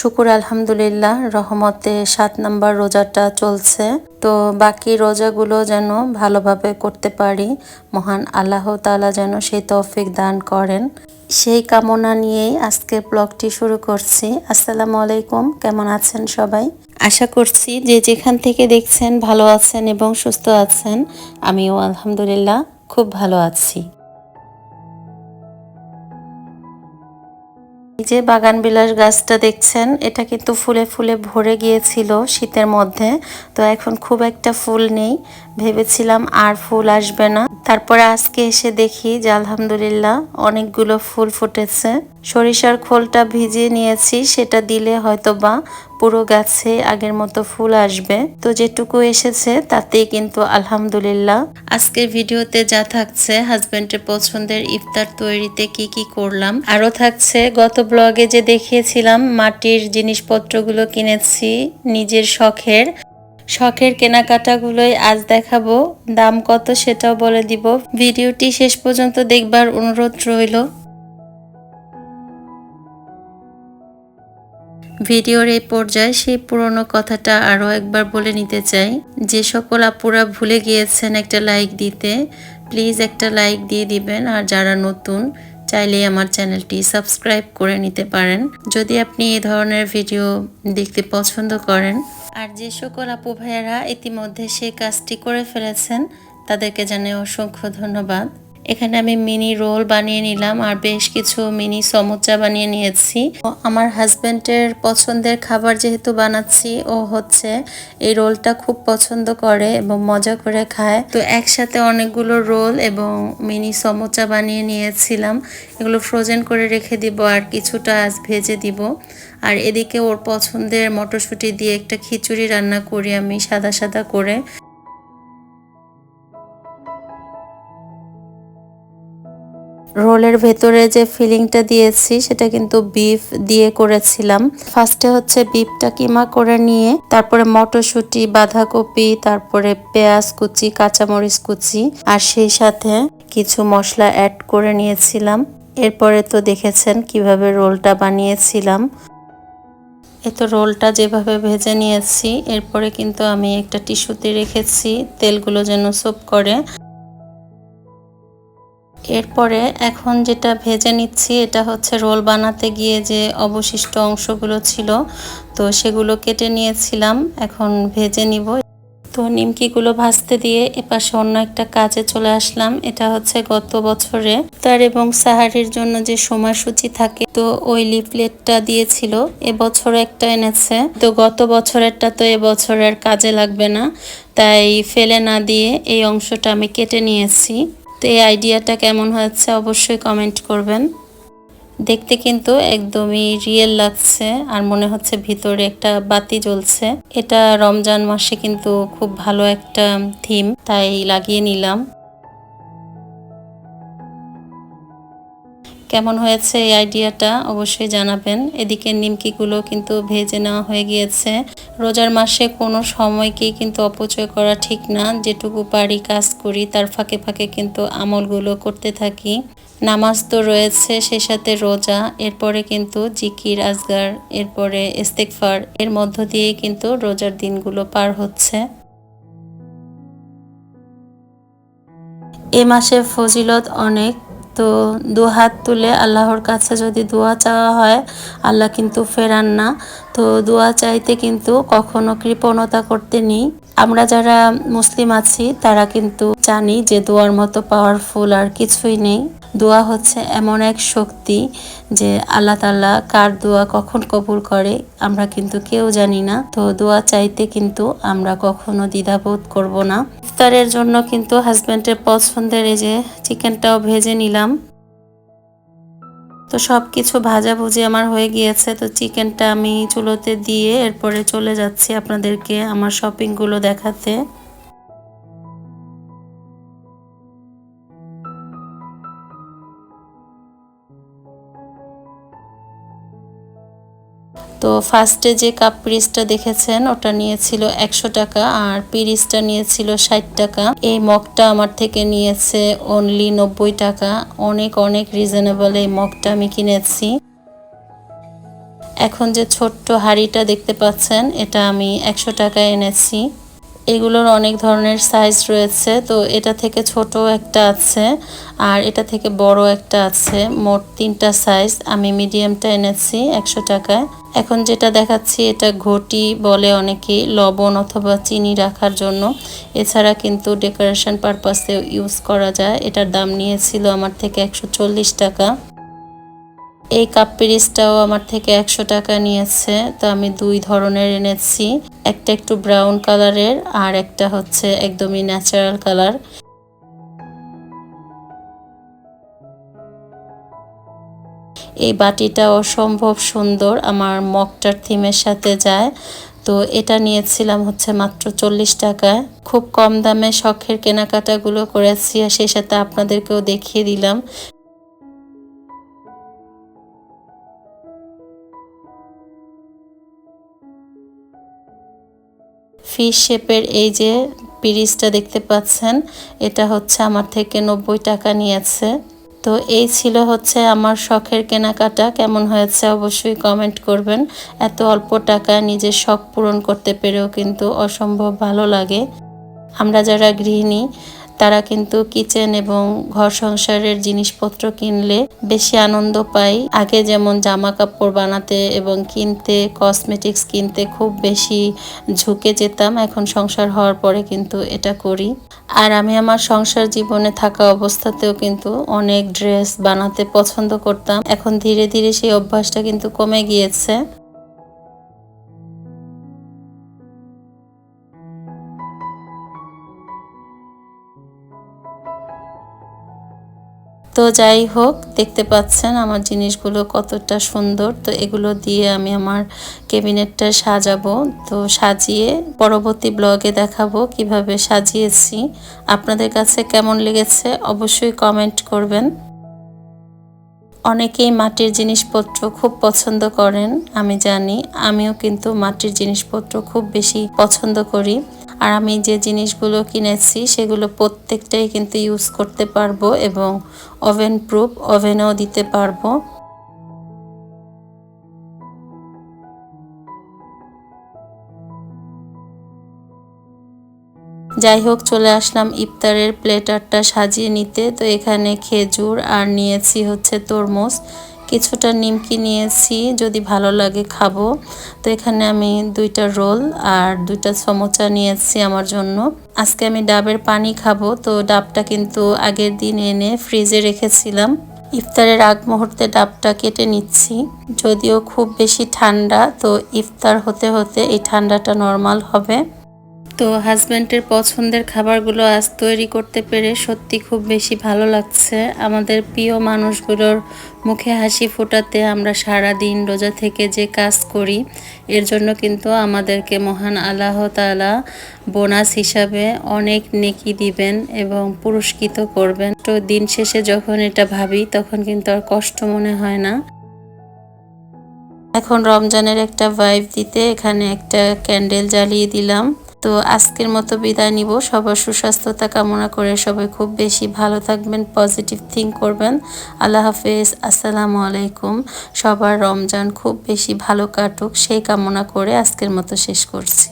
শুকুর আলহামদুলিল্লাহ, রহমতে সাত নাম্বার রোজাটা চলছে। তো বাকি রোজাগুলো যেন ভালোভাবে করতে পারি, মহান আল্লাহ তাআলা যেন সেই তৌফিক দান করেন। সেই কামনা নিয়েই আজকে ব্লগটি শুরু করছি। আসসালামু আলাইকুম, কেমন আছেন সবাই? আশা করছি যে যেখান থেকে দেখছেন ভালো আছেন এবং সুস্থ আছেন, আমিও আলহামদুলিল্লাহ খুব ভালো আছি। যে বাগান বিলাস গাছটা দেখছেন, এটা কিন্তু ফুলে ফুলে ভরে গিয়েছিল শীতের মধ্যে। তো এখন খুব একটা ফুল নেই, ভেবেছিলাম আর ফুল আসবে না। তারপরে আজকে এসে দেখি যে আলহামদুলিল্লাহ অনেকগুলো ফুল ফুটেছে। সরিষার খোলটা ভিজিয়ে নিয়েছি, সেটা দিলে হয়তো বা পুরো গাছে আগের মতো ফুল আসবে। তো যেটুকু এসেছে, তাতেই কিন্তু আলহামদুলিল্লাহ। আজকের ভিডিওতে যা থাকছে, হাজবেন্ডের পছন্দের ইফতার তৈরিতে কি কি করলাম আরও থাকছে গত ব্লগে যে দেখিয়েছিলাম, মাটির জিনিসপত্রগুলো কিনেছি নিজের শখের। শখের কেনাকাটাগুলোই আজ দেখাবো, দাম কত সেটাও বলে দিব। ভিডিওটি শেষ পর্যন্ত দেখবার অনুরোধ রইল। ভিডিওর এই পর্যায়ে সেই পুরনো কথাটা আরও একবার বলে নিতে চাই। যে সকল আপুরা ভুলে গিয়েছেন একটা লাইক দিতে প্লিজ একটা লাইক দিয়ে দিবেন। আর যারা নতুন চাইলে আমার চ্যানেলটি সাবস্ক্রাইব করে নিতে পারেন। যদি আপনি এই ধরনের ভিডিও দেখতে পছন্দ করেন। আর যে সকল আপু ভাইয়েরা ইতিমধ্যে সেই কাজটি করে ফেলেছেন, তাদেরকে জানাই অসংখ্য ধন্যবাদ। এখানে আমি মিনি রোল বানিয়ে নিলাম আর বেশ কিছু মিনি সমোচা বানিয়ে নিয়েছি। আমার হাজবেন্ডের পছন্দের খাবার যেহেতু বানাচ্ছি, ও হচ্ছে এই রোলটা খুব পছন্দ করে এবং মজা করে খায়। তো একসাথে অনেকগুলো রোল এবং মিনি সমোচা বানিয়ে নিয়েছিলাম। এগুলো ফ্রোজেন করে রেখে দিব আর কিছুটা ভেজে দিব। আর এদিকে ওর পছন্দের মটরশুঁটি দিয়ে একটা খিচুড়ি রান্না করি আমি সাদা সাদা করে। রোলের ভেতরে যে ফিলিংটা দিয়েছি, সেটা কিন্তু বিফ দিয়ে করেছিলাম। ফার্স্টে হচ্ছে বিফটা কিমা করে নিয়ে, তারপরে মটরশুঁটি, বাঁধাকপি, তারপরে পেঁয়াজ কুচি, কাঁচামরিচ কুচি, আর সেই সাথে কিছু মশলা অ্যাড করে নিয়েছিলাম। এরপরে তো দেখেছেন কীভাবে রোলটা বানিয়েছিলাম। এ তো রোলটা যেভাবে ভেজে নিয়েছি, এরপরে কিন্তু আমি একটা টিস্যুতে রেখেছি, তেলগুলো যেন সোপ করে। এরপরে এখন যেটা ভেজে নিচ্ছি, এটা হচ্ছে রোল বানাতে গিয়ে যে অবশিষ্ট অংশগুলো ছিল, তো সেগুলো কেটে নিয়েছিলাম, এখন ভেজে নিব। তো নিমকিগুলো ভাজতে দিয়ে এপাশে অন্য একটা কাজে চলে আসলাম, এটা হচ্ছে গত বছরে। তার এবং সাহারির জন্য যে সময়সূচি থাকে, তো ওই লিফলেটটা দিয়েছিল এবছর একটা এনেছে। তো গত বছরেরটা তো এবছরের কাজে লাগবে না, তাই ফেলে না দিয়ে এই অংশটা আমি কেটে নিয়েছি। তো এই আইডিয়াটা কেমন হয়েছে অবশ্যই কমেন্ট করবেন। দেখতে কিন্তু একদমই রিয়েল লাগছে আর মনে হচ্ছে ভিতরে একটা বাতি জ্বলছে। এটা রমজান মাসে কিন্তু খুব ভালো একটা থিম তাই লাগিয়ে নিলাম। কেমন হয়েছে এই আইডিয়াটা অবশ্যই জানাবেন। এদিকে নিমকিগুলো কিন্তু ভেজে নেওয়া হয়ে গিয়েছে। রোজার মাসে কোনো সময়কেই কিন্তু অপচয় করা ঠিক না। যেটুকু পারি কাজ করি, তার ফাঁকে ফাঁকে কিন্তু আমলগুলো করতে থাকি। নামাজ তো রয়েছে, সে সাথে রোজা, এরপরে কিন্তু জিকির, আজগার, এরপরে ইস্তেকফার এর মধ্য দিয়েই কিন্তু রোজার দিনগুলো পার হচ্ছে। এ মাসে ফজিলত অনেক। তো দু হাত তুলে আল্লাহর কাছে যদি দোয়া চাওয়া হয়, আল্লাহ কিন্তু ফেরান না। তো দোয়া চাইতে কিন্তু কখনো কৃপণতা করতে নেই। আমরা যারা মুসলিম আছি, তারা কিন্তু জানি যে দোয়ার মতো পাওয়ারফুল আর কিছুই নেই। দোয়া হচ্ছে এমন এক শক্তি যে আল্লাহ তাল্লাহ কার দোয়া কখন কবুল করে, আমরা কিন্তু কেউ জানি না। তো দোয়া চাইতে কিন্তু আমরা কখনো দ্বিধাবোধ করব না। ইফতারের জন্য কিন্তু হাজব্যান্ডের পছন্দের এই যে চিকেনটাও ভেজে নিলাম। তো সব কিছু ভাজাভুজি আমার হয়ে গিয়েছে, তো চিকেনটা আমি চুলোতে দিয়ে এরপরে চলে যাচ্ছি আপনাদেরকে আমার শপিংগুলো দেখাতে। তো ফার্স্টে যে কাপ পিরিসটা দেখেছেন, ওটা নিয়েছিল একশো টাকা আর পিরিসটা নিয়েছিল ষাট টাকা। এই মগটা আমার থেকে নিয়েছে অনলি নব্বই টাকা। অনেক অনেক রিজনেবল এই মগটা আমি কিনেছি। এখন যে ছোট্ট হাড়িটা দেখতে পাচ্ছেন, এটা আমি একশো টাকা এনেছি। এগুলোর অনেক ধরনের সাইজ রয়েছে। তো এটা থেকে ছোট একটা আছে আর এটা থেকে বড় একটা আছে। মোট তিনটা সাইজ আমি মিডিয়ামটা এনেছি একশো টাকায়। এখন যেটা দেখাচ্ছি, এটা ঘটি বলে অনেকেই লবণ অথবা চিনি রাখার জন্য। এছাড়া কিন্তু ডেকোরেশন পারপাসে ইউজ করা যায়। এটার দাম নিয়েছিল আমার থেকে একশো চল্লিশ টাকা। এই কাপ পিরিসটাও আমার থেকে একশো টাকা নিয়েছে, তো আমি দুই ধরনের এনেছি। একটা একটু ব্রাউন কালারের আর একটা হচ্ছে একদমই ন্যাচারাল কালার এই বাটিটা অসম্ভব সুন্দর, আমার মকটার থিমের সাথে যায়। তো এটা নিয়েছিলাম হচ্ছে মাত্র চল্লিশ টাকায়। খুব কম দামে শখের কেনাকাটাগুলো করেছি আর সেই সাথে আপনাদেরকেও দেখিয়ে দিলাম। ফিশ শেপের এই যে পিরিজটা দেখতে পাচ্ছেন, এটা হচ্ছে আমার থেকে নব্বই টাকা নিয়েছে। তো এই ছিল হচ্ছে আমার শখের কেনাকাটা, কেমন হয়েছে অবশ্যই কমেন্ট করবেন। এত অল্প টাকা নিজের শখ পূরণ করতে পেরেও কিন্তু অসম্ভব ভালো লাগে। আমরা যারা গৃহিণী তারা কিন্তু কিচেন এবং ঘর সংসারের জিনিসপত্র কিনলে বেশি আনন্দ পাই আগে যেমন জামা কাপড় বানাতে এবং কিনতে কসমেটিক্স কিনতে খুব বেশি ঝুঁকে যেতাম। এখন সংসার হওয়ার পরে কিন্তু এটা করি। আর আমি আমার সংসার জীবনে থাকা অবস্থাতেও কিন্তু অনেক ড্রেস বানাতে পছন্দ করতাম। এখন ধীরে ধীরে সেই অভ্যাসটা কিন্তু কমে গিয়েছে। তো যাই হোক, দেখতে পাচ্ছেন আমার জিনিসগুলো কতটা সুন্দর। তো এগুলো দিয়ে আমি আমার ক্যাবিনেটটা সাজাবো। তো সাজিয়ে পরবর্তী ব্লগে দেখাবো কীভাবে সাজিয়েছি। আপনাদের কাছে কেমন লেগেছে অবশ্যই কমেন্ট করবেন। অনেকেই মাটির জিনিসপত্র খুব পছন্দ করেন, আমি জানি। আমিও কিন্তু মাটির জিনিসপত্র খুব বেশি পছন্দ করি। আর আমি যে জিনিসগুলো কিনেছি, সেগুলো প্রত্যেকটাই কিন্তু ইউজ করতে পারব এবং ওভেন প্রুফ ওভেনেও দিতে পারব। যাই হোক চলে আসলাম ইফতারের প্লেটারটা সাজিয়ে নিতে। তো এখানে খেজুর আর নিয়েছি হচ্ছে তরমুজ। কিছুটা নিমকি নিয়েছি, যদি ভালো লাগে খাব। তো এখানে আমি দুইটা রোল আর দুইটা সমোচা নিয়েছি আমার জন্য। আজকে আমি ডাবের পানি খাব, তো ডাবটা কিন্তু আগের দিন এনে ফ্রিজে রেখেছিলাম। ইফতারের আগ মুহূর্তে ডাবটা কেটে নিচ্ছি। যদিও খুব বেশি ঠান্ডা, তো ইফতার হতে হতে এই ঠান্ডাটা নর্মাল হবে। তো হাজব্যান্ডের পছন্দের খাবারগুলো আজ তৈরি করতে পেরে সত্যি খুব বেশি ভালো লাগছে। আমাদের প্রিয় মানুষগুলোর মুখে হাসি ফোটাতে আমরা সারা দিন রোজা থেকে যে কাজ করি, এর জন্য কিন্তু আমাদেরকে মহান আল্লাহ তালা বোনাস হিসাবে অনেক নেকি দিবেন এবং পুরস্কৃত করবেন। তো দিন শেষে যখন এটা ভাবি, তখন কিন্তু আর কষ্ট মনে হয় না। এখন রমজানের একটা ভাইব দিতে এখানে একটা ক্যান্ডেল জ্বালিয়ে দিলাম। তো আজকের মতো বিদায় নিব। সবার সুস্বাস্থ্যতা কামনা করে সবাই খুব বেশি ভালো থাকবেন পজিটিভ থিঙ্ক করবেন। আল্লাহ হাফেজ, আসসালামু আলাইকুম। সবার রমজান খুব বেশি ভালো কাটুক, সেই কামনা করে আজকের মতো শেষ করছি।